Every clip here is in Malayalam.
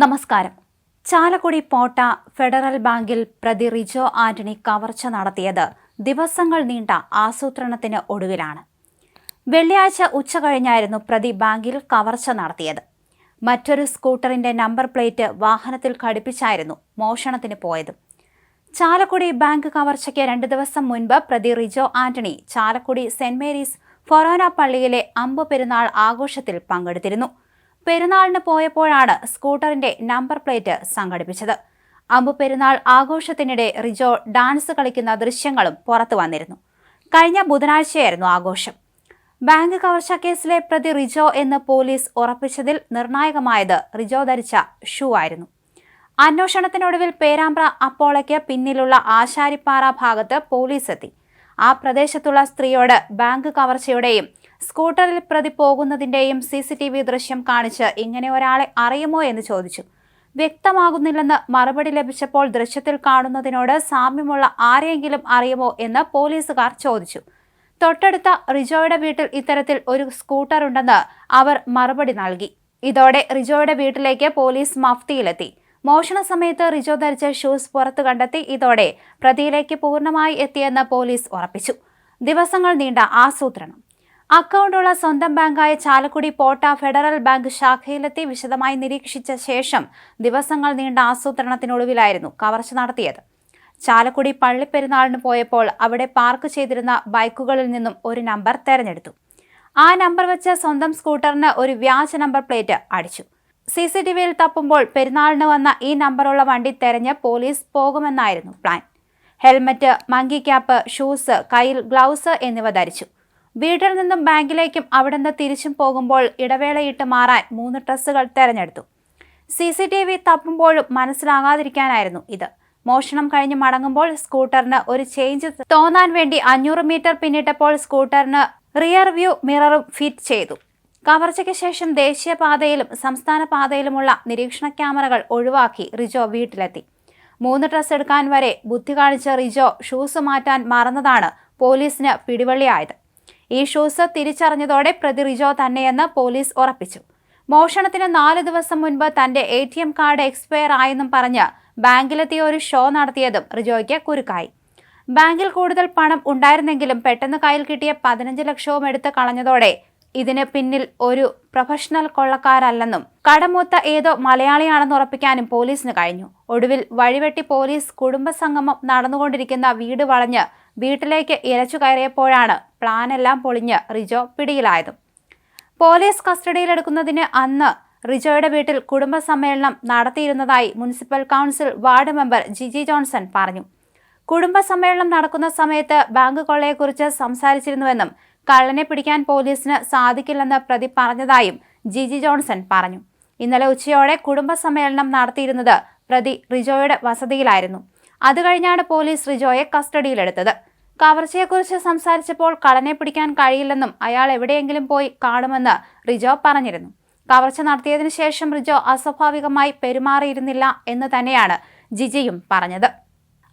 നമസ്കാരം. ചാലക്കുടി പോട്ട ഫെഡറൽ ബാങ്കിൽ പ്രതി റിജോ ആന്റണി കവർച്ച നടത്തിയത് ദിവസങ്ങൾ നീണ്ട ആസൂത്രണത്തിന് ഒടുവിലാണ്. വെള്ളിയാഴ്ച ഉച്ച കഴിഞ്ഞായിരുന്നു പ്രതി ബാങ്കിൽ കവർച്ച നടത്തിയത്. മറ്റൊരു സ്കൂട്ടറിന്റെ നമ്പർ പ്ലേറ്റ് വാഹനത്തിൽ ഘടിപ്പിച്ചായിരുന്നു മോഷണത്തിന് പോയത്. ചാലക്കുടി ബാങ്ക് കവർച്ചയ്ക്ക് രണ്ട് ദിവസം മുൻപ് പ്രതി റിജോ ആന്റണി ചാലക്കുടി സെന്റ് മേരീസ് ഫൊറോന പള്ളിയിലെ അമ്പ് പെരുന്നാൾ ആഘോഷത്തിൽ പങ്കെടുത്തിരുന്നു. പെരുന്നാളിന് പോയപ്പോഴാണ് സ്കൂട്ടറിന്റെ നമ്പർ പ്ലേറ്റ് സംഘടിപ്പിച്ചത്. അമ്പു പെരുന്നാൾ ആഘോഷത്തിനിടെ റിജോ ഡാൻസ് കളിക്കുന്ന ദൃശ്യങ്ങളും പുറത്തു വന്നിരുന്നു. കഴിഞ്ഞ ബുധനാഴ്ചയായിരുന്നു ആഘോഷം. ബാങ്ക് കവർച്ച കേസിലെ പ്രതി റിജോ എന്ന് പോലീസ് ഉറപ്പിച്ചതിൽ നിർണായകമായത് റിജോ ധരിച്ച ഷൂ ആയിരുന്നു. അന്വേഷണത്തിനൊടുവിൽ പേരാമ്പ്ര അപ്പോളയ്ക്ക് പിന്നിലുള്ള ആശാരിപ്പാറ ഭാഗത്ത് പോലീസ് എത്തി. ആ പ്രദേശത്തുള്ള സ്ത്രീയോട് ബാങ്ക് കവർച്ചയുടെയും സ്കൂട്ടറിൽ പ്രതി പോകുന്നതിന്റെയും സി സി ടി വി ദൃശ്യം കാണിച്ച് ഇങ്ങനെ ഒരാളെ അറിയുമോ എന്ന് ചോദിച്ചു. വ്യക്തമാകുന്നില്ലെന്ന് മറുപടി ലഭിച്ചപ്പോൾ ദൃശ്യത്തിൽ കാണുന്നതിനോട് സാമ്യമുള്ള ആരെയെങ്കിലും അറിയുമോ എന്ന് പോലീസുകാർ ചോദിച്ചു. തൊട്ടടുത്ത റിജോയുടെ വീട്ടിൽ ഇത്തരത്തിൽ ഒരു സ്കൂട്ടർ ഉണ്ടെന്ന് അവർ മറുപടി നൽകി. ഇതോടെ റിജോയുടെ വീട്ടിലേക്ക് പോലീസ് മഫ്തിയിലെത്തി. മോഷണ സമയത്ത് റിജോ ധരിച്ച ഷൂസ് പുറത്തു കണ്ടെത്തി. ഇതോടെ പ്രതിയിലേക്ക് പൂർണമായി എത്തിയെന്ന് പോലീസ് ഉറപ്പിച്ചു. ദിവസങ്ങൾ നീണ്ട ആസൂത്രണം. അക്കൗണ്ടുള്ള സ്വന്തം ബാങ്കായ ചാലക്കുടി പോട്ട ഫെഡറൽ ബാങ്ക് ശാഖയിലെത്തി വിശദമായി നിരീക്ഷിച്ച ശേഷം ദിവസങ്ങൾ നീണ്ട ആസൂത്രണത്തിനൊടുവിലായിരുന്നു കവർച്ച നടത്തിയത്. ചാലക്കുടി പള്ളിപ്പെരുന്നാളിന് പോയപ്പോൾ അവിടെ പാർക്ക് ചെയ്തിരുന്ന ബൈക്കുകളിൽ നിന്നും ഒരു നമ്പർ തെരഞ്ഞെടുത്തു. ആ നമ്പർ വെച്ച് സ്വന്തം സ്കൂട്ടറിന് ഒരു വ്യാജ നമ്പർ പ്ലേറ്റ് അടിച്ചു. സി സി ടി വിയിൽ തപ്പുമ്പോൾ പെരുന്നാളിന് വന്ന ഈ നമ്പറുള്ള വണ്ടി തെരഞ്ഞ് police പോകുമെന്നായിരുന്നു plan. Helmet monkey cap shoes കയ്യിൽ ഗ്ലൗസ് എന്നിവ ധരിച്ചു. വീട്ടിൽ നിന്നും ബാങ്കിലേക്കും അവിടെ നിന്ന് തിരിച്ചും പോകുമ്പോൾ ഇടവേളയിട്ട് മാറാൻ മൂന്ന് ഡ്രസ്സുകൾ തെരഞ്ഞെടുത്തു. സി സി ടി വി തപ്പുമ്പോഴും മനസ്സിലാകാതിരിക്കാനായിരുന്നു ഇത്. മോഷണം കഴിഞ്ഞ് മടങ്ങുമ്പോൾ സ്കൂട്ടറിന് ഒരു ചേഞ്ച് തോന്നാൻ വേണ്ടി അഞ്ഞൂറ് മീറ്റർ പിന്നിട്ടപ്പോൾ സ്കൂട്ടറിന് റിയർ വ്യൂ മിററും ഫിറ്റ് ചെയ്തു. കവർച്ചയ്ക്ക് ശേഷം ദേശീയപാതയിലും സംസ്ഥാന പാതയിലുമുള്ള നിരീക്ഷണ ക്യാമറകൾ ഒഴിവാക്കി റിജോ വീട്ടിലെത്തി. മൂന്ന് ഡ്രസ് എടുക്കാൻ വരെ ബുദ്ധി കാണിച്ച റിജോ ഷൂസ് മാറ്റാൻ മറന്നതാണ് പോലീസിന് പിടിവള്ളിയായത്. ഈ ഷൂസ് തിരിച്ചറിഞ്ഞതോടെ പ്രതി റിജോ തന്നെയെന്ന് പോലീസ് ഉറപ്പിച്ചു. മോഷണത്തിന് നാല് ദിവസം മുൻപ് തന്റെ A T M card expire ആയെന്നും പറഞ്ഞ് ബാങ്കിലെത്തിയ ഒരു ഷോ നടത്തിയതും റിജോയ്ക്ക് കുരുക്കായി. ബാങ്കിൽ കൂടുതൽ പണം ഉണ്ടായിരുന്നെങ്കിലും പെട്ടെന്ന് കയ്യിൽ കിട്ടിയ പതിനഞ്ച് ലക്ഷവും എടുത്ത് കളഞ്ഞതോടെ ഇതിന് പിന്നിൽ ഒരു പ്രൊഫഷണൽ കൊള്ളക്കാരല്ലെന്നും കടമൂത്ത ഏതോ മലയാളിയാണെന്ന് ഉറപ്പിക്കാനും പോലീസിന് കഴിഞ്ഞു. ഒടുവിൽ വഴിവെട്ടി പോലീസ് കുടുംബസംഗമം നടന്നുകൊണ്ടിരിക്കുന്ന വീട് വളഞ്ഞ് വീട്ടിലേക്ക് ഇരച്ചു കയറിയപ്പോഴാണ് പ്ലാനെല്ലാം പൊളിഞ്ഞ് റിജോ പിടിയിലായതും. പോലീസ് കസ്റ്റഡിയിലെടുക്കുന്നതിന് അന്ന് റിജോയുടെ വീട്ടിൽ കുടുംബസമ്മേളനം നടത്തിയിരുന്നതായി municipal council ward member Jiji Johnson പറഞ്ഞു. കുടുംബസമ്മേളനം നടക്കുന്ന സമയത്ത് ബാങ്ക് കൊള്ളയെക്കുറിച്ച് സംസാരിച്ചിരുന്നുവെന്നും കള്ളനെ പിടിക്കാൻ പോലീസിന് സാധിക്കില്ലെന്ന് പ്രതി പറഞ്ഞതായും ജിജി ജോൺസൺ പറഞ്ഞു. ഇന്നലെ ഉച്ചയോടെ കുടുംബസമ്മേളനം നടത്തിയിരുന്നത് പ്രതി റിജോയുടെ വസതിയിലായിരുന്നു. അത് കഴിഞ്ഞാണ് പോലീസ് റിജോയെ കസ്റ്റഡിയിലെടുത്തത്. കവർച്ചയെക്കുറിച്ച് സംസാരിച്ചപ്പോൾ കള്ളനെ പിടിക്കാൻ കഴിയില്ലെന്നും അയാൾ എവിടെയെങ്കിലും പോയി കാണുമെന്ന് റിജോ പറഞ്ഞിരുന്നു. കവർച്ച നടത്തിയതിനു ശേഷം റിജോ അസ്വാഭാവികമായി പെരുമാറിയിരുന്നില്ല എന്ന് തന്നെയാണ് ജിജിയും പറഞ്ഞത്.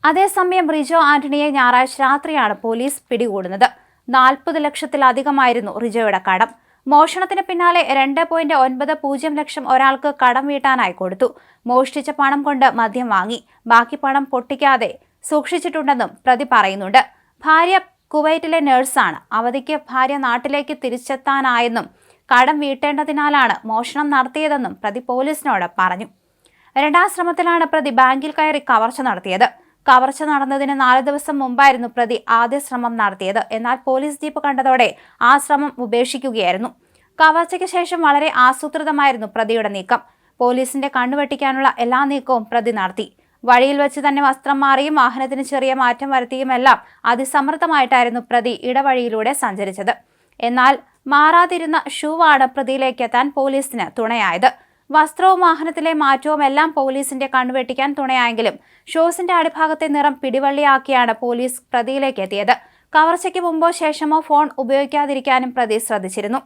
അതേസമയം റിജോ ആന്റണിയെ ഞായറാഴ്ച രാത്രിയാണ് പോലീസ് പിടികൂടുന്നത്. നാൽപ്പത് ലക്ഷത്തിലധികമായിരുന്നു റിജോയുടെ കടം. മോഷണത്തിന് പിന്നാലെ രണ്ട് പോയിന്റ് ഒൻപത് പൂജ്യം ലക്ഷം ഒരാൾക്ക് കടം വീട്ടാനായി കൊടുത്തു. മോഷ്ടിച്ച പണം കൊണ്ട് മദ്യം വാങ്ങി. ബാക്കി പണം പൊട്ടിക്കാതെ സൂക്ഷിച്ചിട്ടുണ്ടെന്നും പ്രതി പറയുന്നുണ്ട്. ഭാര്യ കുവൈറ്റിലെ നഴ്സാണ്. അവധിക്ക് ഭാര്യ നാട്ടിലേക്ക് തിരിച്ചെത്താനായെന്നും കടം വീട്ടേണ്ടതിനാലാണ് മോഷണം നടത്തിയതെന്നും പ്രതി പോലീസിനോട് പറഞ്ഞു. രണ്ടാം ശ്രമത്തിലാണ് പ്രതി ബാങ്കിൽ കയറി കവർച്ച നടത്തിയത്. കവർച്ച നടന്നതിന് നാല് ദിവസം മുമ്പായിരുന്നു പ്രതി ആദ്യ ശ്രമം നടത്തിയത്. എന്നാൽ പോലീസ് ജീപ്പ് കണ്ടതോടെ ആ ശ്രമം ഉപേക്ഷിക്കുകയായിരുന്നു. കവർച്ചയ്ക്ക് ശേഷം വളരെ ആസൂത്രിതമായിരുന്നു പ്രതിയുടെ നീക്കം. പോലീസിന്റെ കണ്ണുവെട്ടിക്കാനുള്ള എല്ലാ നീക്കവും പ്രതി നടത്തി. വഴിയിൽ വെച്ച് തന്നെ വസ്ത്രം മാറിയും വാഹനത്തിന് ചെറിയ മാറ്റം വരുത്തിയുമെല്ലാം അതിസമൃദ്ധമായിട്ടായിരുന്നു പ്രതി ഇടവഴിയിലൂടെ സഞ്ചരിച്ചത്. എന്നാൽ മാറാതിരുന്ന ഷൂവാണ് പ്രതിയിലേക്ക് എത്താൻ പോലീസിന് തുണയായത്. വസ്ത്രവും വാഹനത്തിലെ മാറ്റവും എല്ലാം പോലീസിന്റെ കണ്ണുവെട്ടിക്കാൻ തുണയായെങ്കിലും ഷോസിന്റെ അടിഭാഗത്തെ നിറം പിടിവള്ളിയാക്കിയാണ് പോലീസ് പ്രതിയിലേക്ക് എത്തിയത്. കവർച്ചയ്ക്ക് മുമ്പോ ശേഷമോ ഫോൺ ഉപയോഗിക്കാതിരിക്കാനും പ്രതി ശ്രദ്ധിച്ചിരുന്നു.